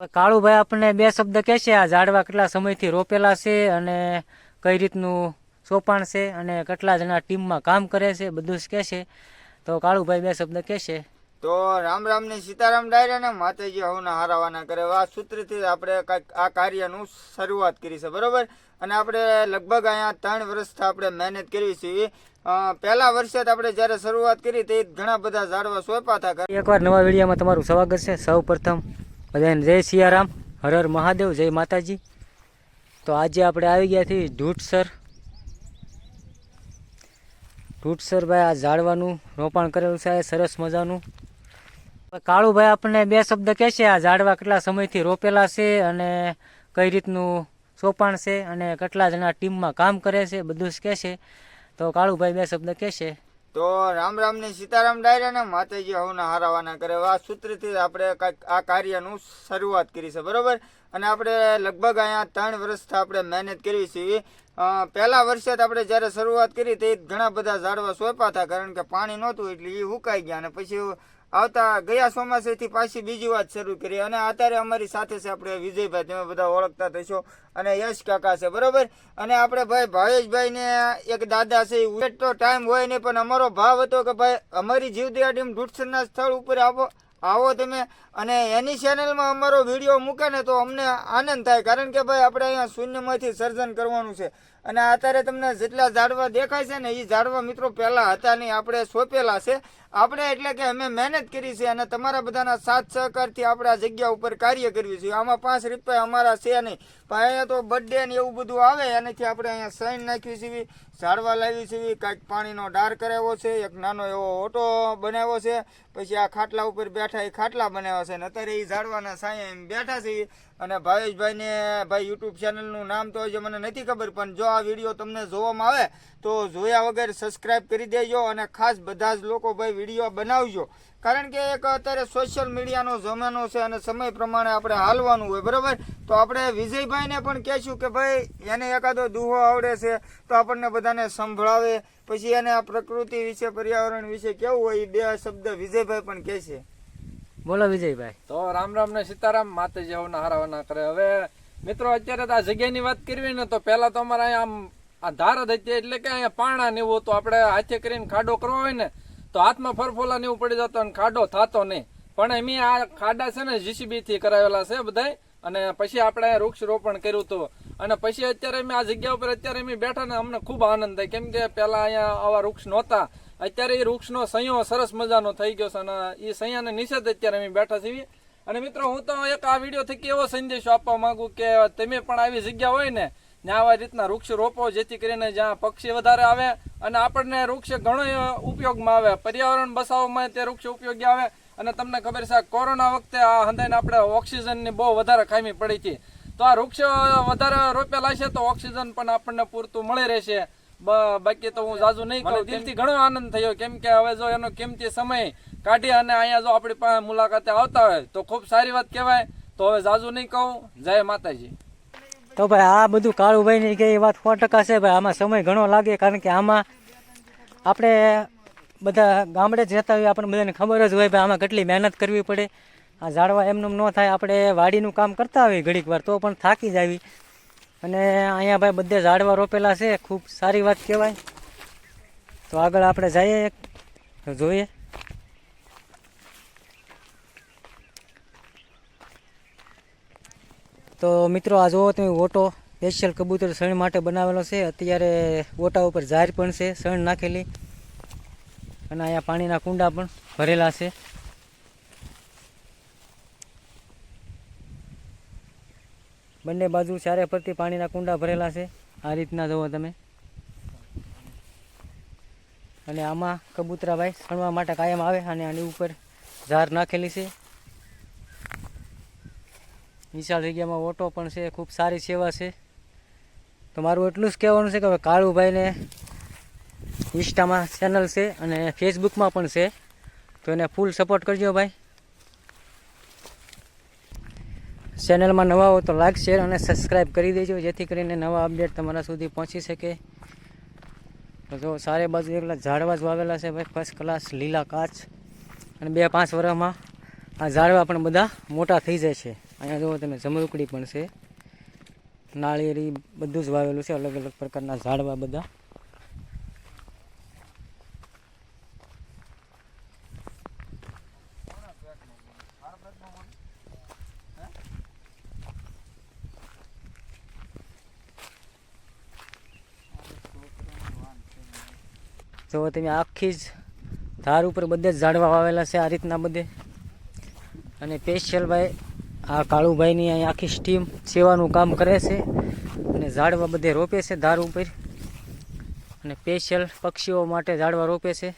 કાળુભાઈ આપણને બે શબ્દ કહેશે આ ઝાડવા કેટલા સમયથી રોપેલા છે અને કઈ રીતનું સોપાણ છે અને કેટલા જણા ટીમમાં કામ કરે છે બધું જ કહેશે તો કાળુભાઈ બે શબ્દ કહેશે તો રામ રામ ને સીતારામ ડાયરા ને માતાજી હવના હારાવાના કરે. આ સૂત્રથી આપણે આ કાર્યનું શરૂઆત કરી છે બરોબર? અને આપણે લગભગ અહીંયા ત્રણ વર્ષથી આપણે મહેનત કરી છે. પહેલા વર્ષે આપણે જ્યારે શરૂઆત કરી તે ઘણા બધા ઝાડવા સોંપ્યા હતા. એકવાર નવા વિડીયોમાં તમારું સ્વાગત છે. સૌ પ્રથમ બધાને જય સિયારામ, હર હર મહાદેવ, જય માતાજી. તો આજે આપણે આવી ગયા છીએ ઢૂટસર ઢૂંઢસર ભાઈ આ ઝાડવાનું રોપાણ કરેલું છે સરસ મજાનું. કાળુભાઈ આપણને બે શબ્દ કહેશે આ ઝાડવા કેટલા સમયથી રોપેલા છે અને કઈ રીતનું સોપાણ છે અને કેટલા જણા ટીમમાં કામ કરે છે, બધું જ કહેશે તો કાળુભાઈ બે શબ્દ કહેશે તો રામ રામ ને સીતારામ ડાયરા ને માતાજી હવના હારાવાના કરે. આ સૂત્રથી આપણે આ કાર્યનું શરૂઆત કરી છે, બરોબર? અને આપણે લગભગ અહીંયા ત્રણ વર્ષથી આપણે મહેનત કરી છે. પહેલા વર્ષે જ આપણે જ્યારે શરૂઆત કરી તે ઘણા બધા ઝાડવા સોંપ્યા હતા, કારણ કે પાણી નહોતું એટલે એ હુકાઈ ગયા અને પછી આવતા ગયા ચોમાસેથી પાછી બીજી વાત શરૂ કરી અને અત્યારે અમારી સાથે છે આપણે વિજયભાઈ, તમે બધા ઓળખતા થશો અને યશ કાકા છે, બરોબર? અને આપણે ભાઈ ભાવેશભાઈ ને એક દાદા છે, ઈ તો ટાઈમ હોય નહીં, પણ અમારો ભાવ હતો કે ભાઈ અમારી જીવદયા ટીમ ઢૂંઢસરના સ્થળ ઉપર આવો આવો તમે. અને એની ચેનલમાં અમારો વીડિયો મૂકે ને તો અમને આનંદ થાય, કારણ કે ભાઈ આપણે અહીંયા શૂન્યમાંથી સર્જન કરવાનું છે. અને અત્યારે તમને જેટલા ઝાડવા દેખાય છે ને એ ઝાડવા મિત્રો પહેલાં હતા નહીં, આપણે સોંપેલા છે. આપણે એટલે કે અમે મહેનત કરી છે અને તમારા બધાના સાથ સહકારથી આપણે આ જગ્યા ઉપર કાર્ય કરવી છે. આમાં પાંચ રૂપિયા અમારા છે નહીં. પણ અહીંયા તો બર્થડે ને એવું બધું આવે, એનાથી આપણે અહીંયા સાઈન નાખી છે, ઝાડવા લાવી છે, કાંઈક પાણીનો ડાર કરાવ્યો છે, એક નાનો એવો ઓટો બનાવ્યો છે. પછી આ ખાટલા ઉપર બેઠા એ ખાટલા બનાવ્યા છે અને અત્યારે એ ઝાડવાના સાયા એમ બેઠા છે. અને ભાવેશભાઈને, ભાઈ યુટ્યુબ ચેનલનું નામ તો હજી મને નથી ખબર, પણ જો આ વીડિયો તમને જોવામાં આવે, તો જોયા વગર સબસ્ક્રાઇબ કરી દેજો અને ખાસ બધા જ લોકો ભાઈ વીડિયો બનાવજો. કારણ કે એક અત્યારે સોશિયલ મીડિયાનો જમાનો છે અને સમય પ્રમાણે આપણે હાલવાનું હોય, બરાબર? તો આપણે વિજયભાઈને પણ કહેશું કે ભાઈ, એને એકાદો દુહો આવડે છે, તો આપણને બધાને સંભળાવે. પછી એને આ પ્રકૃતિ વિશે, પર્યાવરણ વિશે કેવું હોય એ બે શબ્દ વિજયભાઈ પણ કહેશે. બોલો વિજયભાઈ. તો રામ રામ ને સીતારામ, માતાજી આવના હારાવાના કરે. હવે મિત્રો, અત્યારે તો આ જગ્યાની વાત કરવી ને તો પહેલા તો અમારે અહીંયા આમ આ ધાર હતી, એટલે કે અહીંયા પાણા ને એવું તો આપણે હાથે કરીને ખાડો કરવો હોય ને, તો હાથમાં ફરફોલા ને એવું પડી જતો અને ખાડો થતો નહીં. પણ એમ આ ખાડા છે ને જીસીબી થી કરાવેલા છે બધા અને પછી આપણે વૃક્ષ રોપણ કર્યું હતું. અને પછી અત્યારે અમે આ જગ્યા ઉપર અત્યારે અમે બેઠા ને, અમને ખૂબ આનંદ થાય. કેમ કે પેલા અહીંયા આવા વૃક્ષ નહોતા. અત્યારે એ વૃક્ષનો સંયો સરસ મજાનો થઈ ગયો છે અને એ સંયાને નિષેધ અત્યારે અમે બેઠા છીએ. અને મિત્રો, હું તો એક આ વીડિયો થકી એવો સંદેશો આપવા માંગુ કે તમે પણ આવી જગ્યા હોય ને ત્યાં આવા રીતના વૃક્ષ રોપો, જેથી કરીને જ્યાં પક્ષી વધારે આવે અને આપણને વૃક્ષ ઘણો ઉપયોગમાં આવે. પર્યાવરણ બસાવવામાં તે વૃક્ષ ઉપયોગી આવે. અને તમને ખબર છે, કોરોના વખતે આ હંદાઈને આપણે ઓક્સિજનની બહુ વધારે ખામી પડી હતી. તો આ વૃક્ષ વધારે રોપેલા છે તો ઓક્સિજન પણ આપણને પૂરતું મળી રહેશે. બાકી તો હું જાજુ નહીં કહું. દિલથી ઘણો આનંદ થયો. કેમ કે હવે જો એનો કિંમતી સમય કાઢી અને અહીંયા જો આપણી પાસે મુલાકાતે આવતા હોય તો ખૂબ સારી વાત કહેવાય. તો હવે જાજુ નહીં કહું. જય માતાજી. તો ભાઈ આ બધું કાળુભાઈની કે એ વાત સો ટકા છે ભાઈ. આમાં સમય ઘણો લાગે કારણ કે આમાં આપણે બધા ગામડે જ રહેતા હોય આપણને બધાને ખબર જ હોય ભાઈ આમાં કેટલી મહેનત કરવી પડે. આ ઝાડવા એમનું ન થાય આપણે વાડીનું કામ કરતા હોઈએ ઘડીક વાર તો પણ થાકી જાવી. અને અહીંયા ભાઈ બધે ઝાડવા રોપેલા છે, ખૂબ સારી વાત કહેવાય. તો આગળ આપણે જઈએ તો જોઈએ. તો મિત્રો, આ જુઓ તમે, ઓટો સ્પેશિયલ કબૂતર સણ માટે બનાવેલો છે. અત્યારે ઓટા ઉપર ઝાર પણ છે સણ નાખેલી. અને અહીંયા પાણીના કુંડા પણ ભરેલા છે. બંને બાજુ ચારે ફરતી પાણીના કુંડા ભરેલા છે. આ રીતના જુઓ તમે. અને આમાં કબૂતરાભાઈ સણવા માટે કાયમ આવે અને આની ઉપર ઝાર નાખેલી છે. વિશાળ જગ્યામાં ઓટો પણ છે, ખૂબ સારી સેવા છે. તો મારું એટલું જ કહેવાનું છે કે હવે કાળુભાઈને ઇન્સ્ટામાં ચેનલ છે અને ફેસબુકમાં પણ છે. તો એને ફૂલ સપોર્ટ કરજો ભાઈ. ચેનલમાં નવા હો તો લાઈક શેર અને સબસ્ક્રાઈબ કરી દેજો, જેથી કરીને નવા અપડેટ તમારા સુધી પહોંચી શકે. તો જો, સારે બાજુ એકલા ઝાડવા જ વાવેલા છે ભાઈ ફર્સ્ટ ક્લાસ લીલા કાચ. અને બે પાંચ વર્ષમાં આ ઝાડવા પણ બધા મોટા થઈ જાય છે. અહીંયા જુઓ તમે, જમરૂકડી પણ છે. નાળિયેરી બધું જ વાવેલું છે અલગ અલગ પ્રકારના ઝાડવા બધા. જો તમે આખી જ ધાર ઉપર બધે જ ઝાડવા વાવેલા છે આ રીતના બધે. અને સ્પેશિયલ ભાઈ, આ કાળુભાઈની અહીં આખી સ્ટીમ સેવાનું કામ કરે છે અને ઝાડવા બધે રોપે છે ધાર ઉપર. અને સ્પેશિયલ પક્ષીઓ માટે ઝાડવા રોપે છે.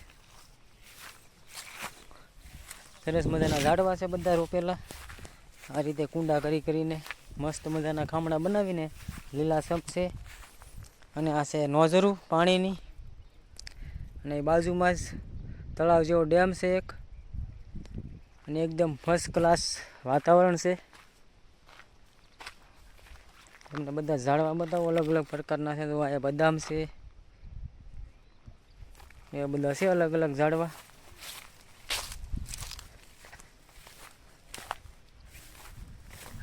સરસ મજાના ઝાડવા છે બધા રોપેલા. આ રીતે કુંડા કરી કરીને મસ્ત મજાના ખામણા બનાવીને લીલા સપ છે. અને આ છે નોઝરું પાણીની. અને બાજુમાં જ તળાવ જેવો ડેમ છે એક. અને એકદમ ફર્સ્ટ ક્લાસ વાતાવરણ છે. તમને બધા ઝાડવા બતાવો, અલગ અલગ પ્રકારના છે. તો આ બદામ છે. એ બધા છે અલગ અલગ ઝાડવા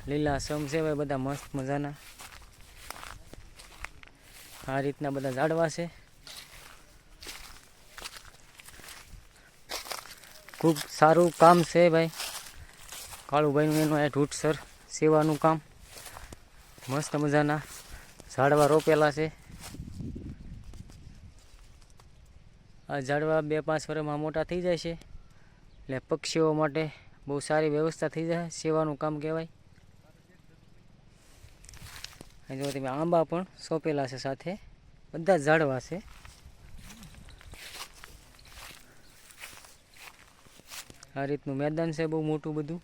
લીલા સમ છે ભાઈ, બધા મસ્ત મજાના. આ રીતના બધા ઝાડવા છે. ખૂબ સારું કામ છે ભાઈ. કાળુભાઈનું એનું આ ઢૂંઢસર સેવાનું કામ. મસ્ત મજાના ઝાડવા રોપેલા છે. આ ઝાડવા બે પાંચ વર્ષમાં મોટા થઈ જાય છે. એટલે પક્ષીઓ માટે બહુ સારી વ્યવસ્થા થઈ જાય સેવાનું કામ કહેવાય. જો તમે આંબા પણ સોંપેલા છે સાથે. બધા ઝાડવા છે. આ રીતનું મેદાન છે બહુ મોટું બધું.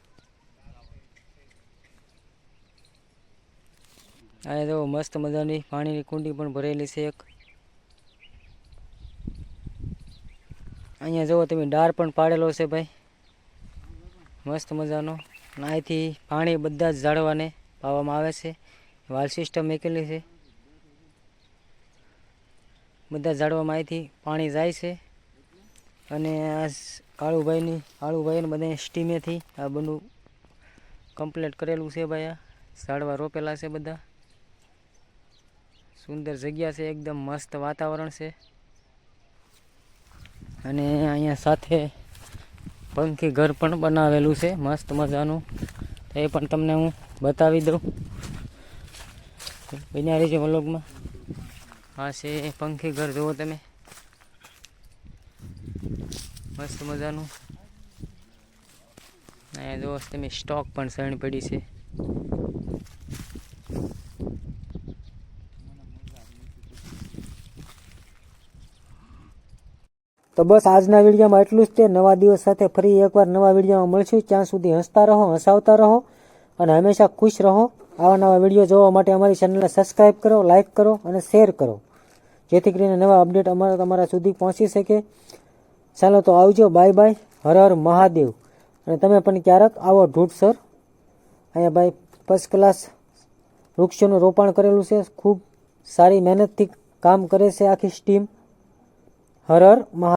અહીંયા જો મસ્ત મજાની પાણીની કુંડી પણ ભરેલી છે એક. અહીંયા જુઓ તમે, ડાર પણ પાડેલો છે ભાઈ. મસ્ત મજાનો. અહીંથી પાણી બધા જ ઝાડવાને પાવામાં આવે છે. વાલ સિસ્ટમ મૂકેલી છે. બધા ઝાડવામાં અહીંથી પાણી જાય છે. અને આ કાળુભાઈની કાળુભાઈને બધા સ્ટીમેથી આ બધું કમ્પ્લીટ કરેલું છે ભાઈ આ. ઝાડવા રોપેલા છે બધા. સુંદર જગ્યા છે, એકદમ મસ્ત વાતાવરણ છે. અને અહીંયા સાથે પંખી ઘર પણ બનાવેલું છે, મસ્ત મજાનું. એ પણ તમને હું બતાવી દઉં. બન્યા છે વ્લોગમાં આ છે પંખી ઘર, જુઓ તમે. મસ્ત મજાનું. અહીંયા દોસ્ત તમે સ્ટોક પણ સણ પડી છે. તો બસ આજના વિડીયોમાં એટલું જ તે. નવા દિવસ સાથે ફરી એકવાર નવા વિડીયોમાં મળશું. ત્યાં સુધી હસતા રહો, હસાવતા રહો અને હંમેશા ખુશ રહો. આવા નવા વીડિયો જોવા માટે અમારી ચેનલને સબસ્ક્રાઈબ કરો લાઇક કરો અને શેર કરો. જેથી કરીને નવા અપડેટ અમારા તમારા સુધી પહોંચી શકે. ચાલો તો આવજો, બાય બાય, હર હર મહાદેવ. અને તમે પણ ક્યારેક આવો ઢૂંઢસર અહીંયા ભાઈ ફર્સ્ટ ક્લાસ વૃક્ષોનું રોપાણ કરેલું છે. ખૂબ સારી મહેનતથી કામ કરે છે આખી સ્ટીમ હર હર મહા